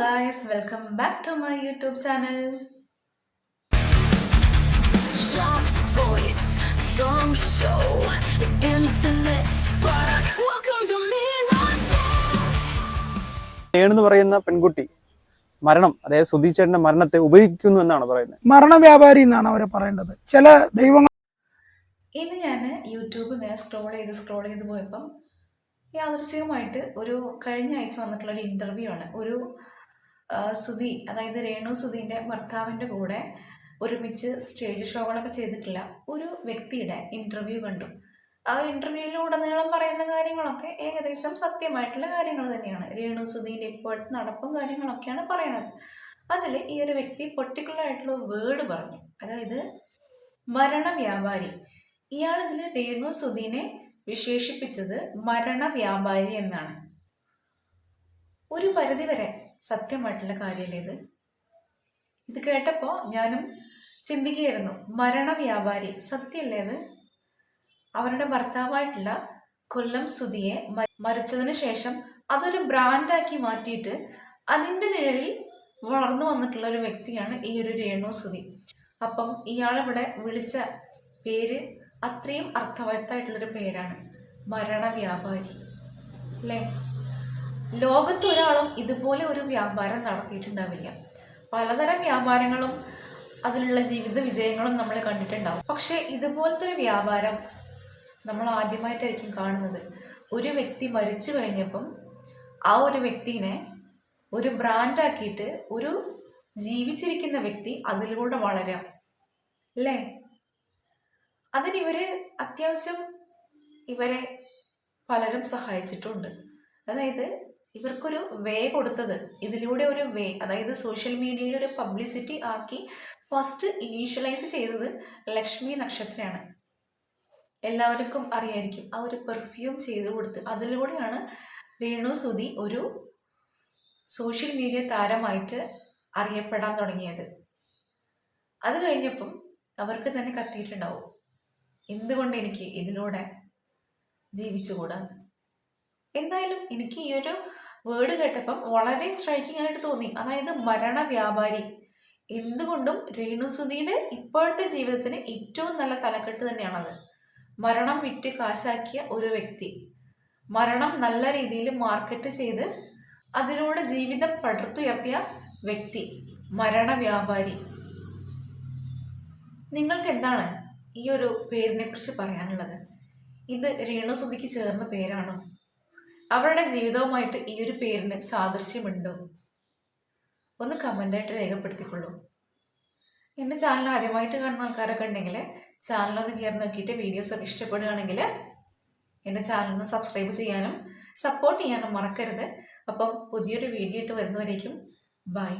Guys welcome back to my YouTube channel എന്ന് പറയുന്ന പെൺകുട്ടി മരണം അതായത് സുധീച്ചേട്ടന്റെ മരണത്തെ ഉപയോഗിക്കുന്നു എന്നാണ് പറയുന്നത്. മരണ വ്യാപാരി എന്നാണ് അവരെ പറയേണ്ടത്. ചില ദൈവങ്ങൾ ഇന്ന് ഞാൻ യൂട്യൂബ് ഇങ്ങനെ സ്ക്രോൾ ചെയ്ത് സ്ക്രോൾ ചെയ്ത് പോയപ്പം യാദൃശ്ചികമായിട്ട് ഒരു കഴിഞ്ഞ ആഴ്ച വന്നിട്ടുള്ള ഒരു ഇന്റർവ്യൂ ആണ്. ഒരു സുധി അതായത് രേണു സുധീന്റെ ഭർത്താവിന്റെ കൂടെ ഒരുമിച്ച് സ്റ്റേജ് ഷോകളൊക്കെ ചെയ്തിട്ടില്ല ഒരു വ്യക്തിയുടെ ഇന്റർവ്യൂ കണ്ടു. ആ ഇന്റർവ്യൂവിലുടനീളം പറയുന്ന കാര്യങ്ങളൊക്കെ ഏകദേശം സത്യമായിട്ടുള്ള കാര്യങ്ങൾ തന്നെയാണ്. രേണു സുധീന്റെ ഇപ്പോഴത്തെ നടപ്പും കാര്യങ്ങളൊക്കെയാണ് പറയുന്നത് അതിൽ ഈ ഒരു വ്യക്തി പൊർട്ടിക്കുലർ ആയിട്ടുള്ള വേർഡ് പറഞ്ഞു. അതായത് മരണ വ്യാപാരി ഇയാൾ ഇതിൽ രേണു സുധീനെ വിശേഷിപ്പിച്ചത് മരണ വ്യാപാരി എന്നാണ്. ഒരു പരിധിവരെ സത്യമായിട്ടുള്ള കാര്യമല്ലേ ഇത്? ഇത് കേട്ടപ്പോൾ ഞാനും ചിന്തിക്കുകയായിരുന്നു മരണ വ്യാപാരി സത്യമല്ലേ അത് അവരുടെ ഭർത്താവായിട്ടുള്ള കൊല്ലം സുതിയെ മരിച്ചതിന് ശേഷം അതൊരു ബ്രാൻഡാക്കി മാറ്റിയിട്ട് അതിന്റെ നിഴലിൽ വളർന്നു വന്നിട്ടുള്ള ഒരു വ്യക്തിയാണ് ഈ ഒരു രേണു സുതി അപ്പം ഇയാളിവിടെ വിളിച്ച പേര് അത്രയും അർത്ഥവത്തായിട്ടുള്ളൊരു പേരാണ് മരണ വ്യാപാരി അല്ലേ ലോകത്ത് ഒരാളും ഇതുപോലെ ഒരു വ്യാപാരം നടത്തിയിട്ടുണ്ടാവില്ല. പലതരം വ്യാപാരങ്ങളും അതിലുള്ള ജീവിത വിജയങ്ങളും നമ്മൾ കണ്ടിട്ടുണ്ടാവും. പക്ഷേ ഇതുപോലത്തെ ഒരു വ്യാപാരം നമ്മൾ ആദ്യമായിട്ടായിരിക്കും കാണുന്നത്. ഒരു വ്യക്തി മരിച്ചു കഴിഞ്ഞപ്പം ആ ഒരു വ്യക്തിനെ ഒരു ബ്രാൻഡാക്കിയിട്ട് ഒരു ജീവിച്ചിരിക്കുന്ന വ്യക്തി അതിലൂടെ വളരാം. അല്ലേ? അതിന് ഇവർ അത്യാവശ്യം ഇവരെ പലരും സഹായിച്ചിട്ടുണ്ട്. അതായത് ഇവർക്കൊരു വേ കൊടുത്തത്. ഇതിലൂടെ ഒരു വേ അതായത് സോഷ്യൽ മീഡിയയിൽ ഒരു പബ്ലിസിറ്റി ആക്കി ഫസ്റ്റ് ഇനീഷ്യലൈസ് ചെയ്തത് ലക്ഷ്മി നക്ഷത്രയാണ്. എല്ലാവർക്കും അറിയായിരിക്കും ആ ഒരു പെർഫ്യൂം ചെയ്ത് കൊടുത്ത് അതിലൂടെയാണ് രേണു സുധി ഒരു സോഷ്യൽ മീഡിയ താരമായിട്ട് അറിയപ്പെടാൻ തുടങ്ങിയത്. അത് കഴിഞ്ഞപ്പം അവർക്ക് തന്നെ കത്തിയിട്ടുണ്ടാവും എന്തുകൊണ്ട് എനിക്ക് ഇതിലൂടെ ജീവിച്ചുകൂടാന്ന് എന്തായാലും എനിക്ക് ഈ ഒരു വേർഡ് കേട്ടപ്പം വളരെ സ്ട്രൈക്കിംഗ് ആയിട്ട് തോന്നി. അതായത് മരണ വ്യാപാരി. എന്തുകൊണ്ടും രേണുസുധിയുടെ ഇപ്പോഴത്തെ ജീവിതത്തിന് ഏറ്റവും നല്ല തലക്കെട്ട് തന്നെയാണത്. മരണം വിറ്റ് കാശാക്കിയ ഒരു വ്യക്തി. മരണം നല്ല രീതിയിൽ മാർക്കറ്റ് ചെയ്ത് അതിലൂടെ ജീവിതം പടുത്തുയർത്തിയ വ്യക്തി. മരണ വ്യാപാരി. നിങ്ങൾക്ക് എന്താണ് ഈ ഒരു പേരിനെ കുറിച്ച് പറയാനുള്ളത്? ഇത് രേണുസുധിക്ക് ചേർന്ന പേരാണോ? അവരുടെ ജീവിതവുമായിട്ട് ഈ ഒരു പേരിന് സാദൃശ്യമുണ്ടോ? ഒന്ന് കമന്റായിട്ട് രേഖപ്പെടുത്തിക്കൊള്ളൂ. എന്റെ ചാനൽ ആദ്യമായിട്ട് കാണുന്ന ആൾക്കാരൊക്കെ ഉണ്ടെങ്കിൽ ചാനലൊന്ന് കയറി നോക്കിയിട്ട് വീഡിയോസ് വീഡിയോസൊക്കെ ഇഷ്ടപ്പെടുകയാണെങ്കിൽ എന്റെ ചാനലൊന്ന് സബ്സ്ക്രൈബ് ചെയ്യാനും സപ്പോർട്ട് ചെയ്യാനും മറക്കരുത്. അപ്പം പുതിയൊരു വീഡിയോ ഇട്ട് വരുന്നവരേക്കും ബൈ